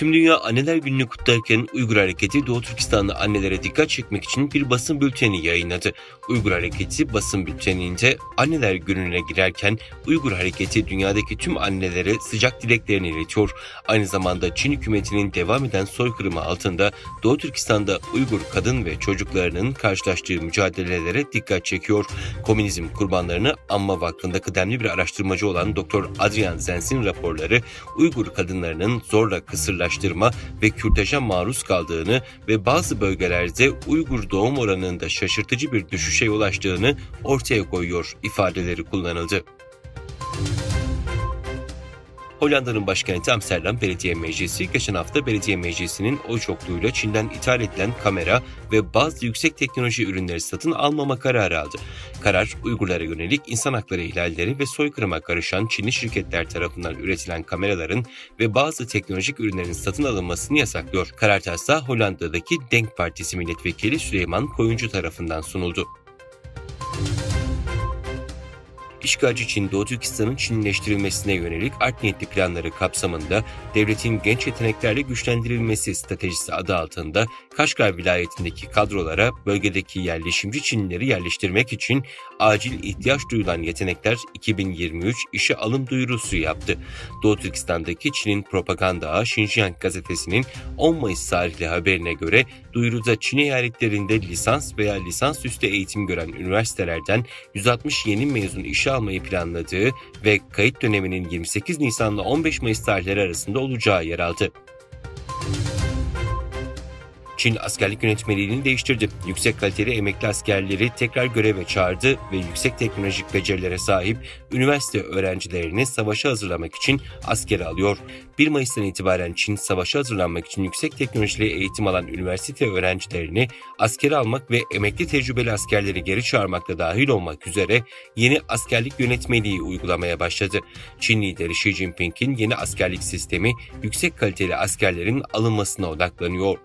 Tüm Dünya Anneler Günü'nü kutlarken Uygur Hareketi Doğu Türkistanlı annelere dikkat çekmek için bir basın bülteni yayınladı. Uygur Hareketi basın bülteninde Anneler Günü'ne girerken Uygur Hareketi dünyadaki tüm annelere sıcak dileklerini iletiyor. Aynı zamanda Çin hükümetinin devam eden soykırımı altında Doğu Türkistan'da Uygur kadın ve çocuklarının karşılaştığı mücadelelere dikkat çekiyor. Komünizm kurbanlarını anma vakfında kıdemli bir araştırmacı olan Dr. Adrian Zens'in raporları Uygur kadınlarının zorla kısırlaştırma ve kürtaja maruz kaldığını ve bazı bölgelerde Uygur doğum oranında şaşırtıcı bir düşüşe ulaştığını ortaya koyuyor ifadeleri kullanıldı. Hollanda'nın başkenti Amsterdam Belediye Meclisi geçen hafta belediye meclisinin oy çokluğuyla Çin'den ithal edilen kamera ve bazı yüksek teknoloji ürünleri satın almama kararı aldı. Karar Uygurlara yönelik insan hakları ihlalleri ve soykırıma karışan Çinli şirketler tarafından üretilen kameraların ve bazı teknolojik ürünlerin satın alınmasını yasaklıyor. Karar taslağı Hollanda'daki Denk Partisi milletvekili Süleyman Koyuncu tarafından sunuldu. İşgalci Çin, Doğu Türkistan'ın Çinleştirilmesine yönelik art niyetli planları kapsamında devletin genç yeteneklerle güçlendirilmesi stratejisi adı altında Kaşgar vilayetindeki kadrolara bölgedeki yerleşimci Çinlileri yerleştirmek için acil ihtiyaç duyulan yetenekler 2023 işe alım duyurusu yaptı. Doğu Türkistan'daki Çin'in propaganda ağı Xinjiang gazetesinin 10 Mayıs tarihli haberine göre duyuruda Çin eyaletlerinde lisans veya lisansüstü eğitim gören üniversitelerden 160 yeni mezun işe almayı planladığı ve kayıt döneminin 28 Nisan ile 15 Mayıs tarihleri arasında olacağı yer aldı. Çin askerlik yönetmeliğini değiştirdi. Yüksek kaliteli emekli askerleri tekrar göreve çağırdı ve yüksek teknolojik becerilere sahip üniversite öğrencilerini savaşa hazırlamak için askere alıyor. 1 Mayıs'tan itibaren Çin savaşa hazırlanmak için yüksek teknolojili eğitim alan üniversite öğrencilerini askere almak ve emekli tecrübeli askerleri geri çağırmakla dahil olmak üzere yeni askerlik yönetmeliği uygulamaya başladı. Çin lideri Xi Jinping'in yeni askerlik sistemi yüksek kaliteli askerlerin alınmasına odaklanıyor.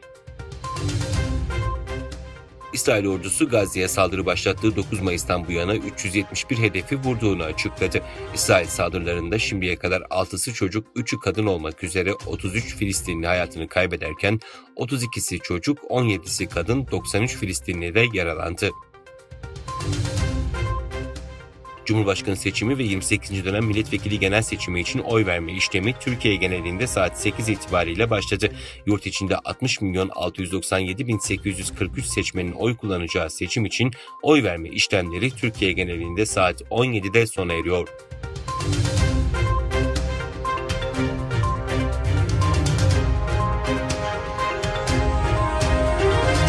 İsrail ordusu Gazze'ye saldırı başlattığı 9 Mayıs'tan bu yana 371 hedefi vurduğunu açıkladı. İsrail saldırılarında şimdiye kadar 6'sı çocuk, 3'ü kadın olmak üzere 33 Filistinli hayatını kaybederken 32'si çocuk, 17'si kadın, 93 Filistinli de yaralandı. Cumhurbaşkanı seçimi ve 28. dönem milletvekili genel seçimi için oy verme işlemi Türkiye genelinde saat 8 itibariyle başladı. Yurt içinde 60 milyon 697 bin 843 seçmenin oy kullanacağı seçim için oy verme işlemleri Türkiye genelinde saat 17'de sona eriyor.